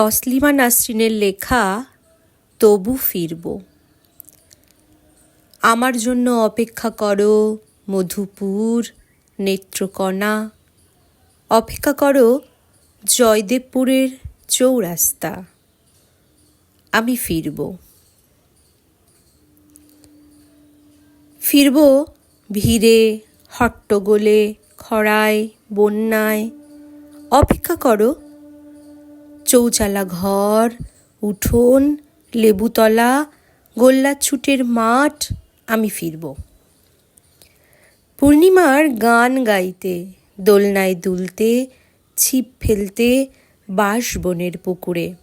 তসলিমা নাসরিনের লেখা, তবু ফিরব। আমার জন্য অপেক্ষা করো, মধুপুর নেত্রকণা অপেক্ষা করো, জয়দেবপুরের চৌরাস্তা। আমি ফিরব। ফিরব ভিড়ে, হট্টগোলে, খরায়, বন্যায়। অপেক্ষা করো চৌচালা ঘর, উঠোন, লেবুতলা, গোল্লাছুটের মাঠ, আমি ফিরব। পূর্ণিমার গান গাইতে, দোলনায় দুলতে, ছিপ ফেলতে, বাঁশবনের পুকুরে।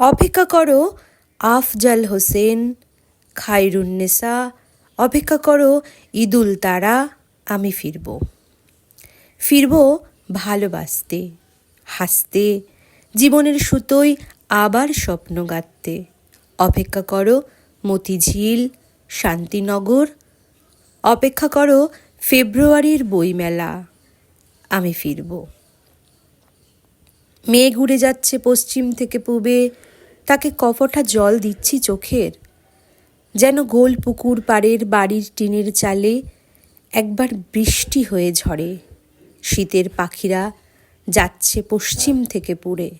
অপেক্ষা করো, আফজাল হোসেন খায়রুন্নেসা অপেক্ষা করো, ঈদুল তারা, আমি ফিরব। ফিরব ভালোবাসতে, হাসতে জীবনের সুতোয় আবার স্বপ্ন গাঁথতে। অপেক্ষা করো মতিঝিল, শান্তিনগর। অপেক্ষা করো ফেব্রুয়ারির বইমেলা। আমি ফিরব। মেঘ উড়ে যাচ্ছে পশ্চিম থেকে পূবে। তাকে কপটা জল দিচ্ছি চোখের। যেন গোল পুকুর পাড়ের বাড়ির টিনের চালে একবার বৃষ্টি হয়ে ঝরে। শীতের পাখিরা যাচ্ছে পশ্চিম থেকে পুড়ে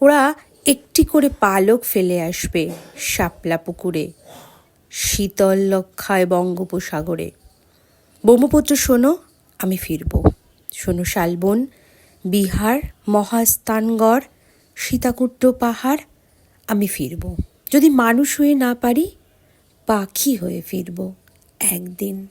ওরা একটি করে পালক ফেলে আসবে শাপলা পুকুরে, শীতল লক্ষায় বঙ্গোপসাগরে। ব্রহ্মপুত্র, শোনো, আমি ফিরব। শোনো, শালবন, বিহার মহাস্তানগড় সীতাকুট্ট পাহাড়, আমি ফিরব। যদি মানুষ হয়ে না পারি, পাখি হয়ে ফিরব একদিন।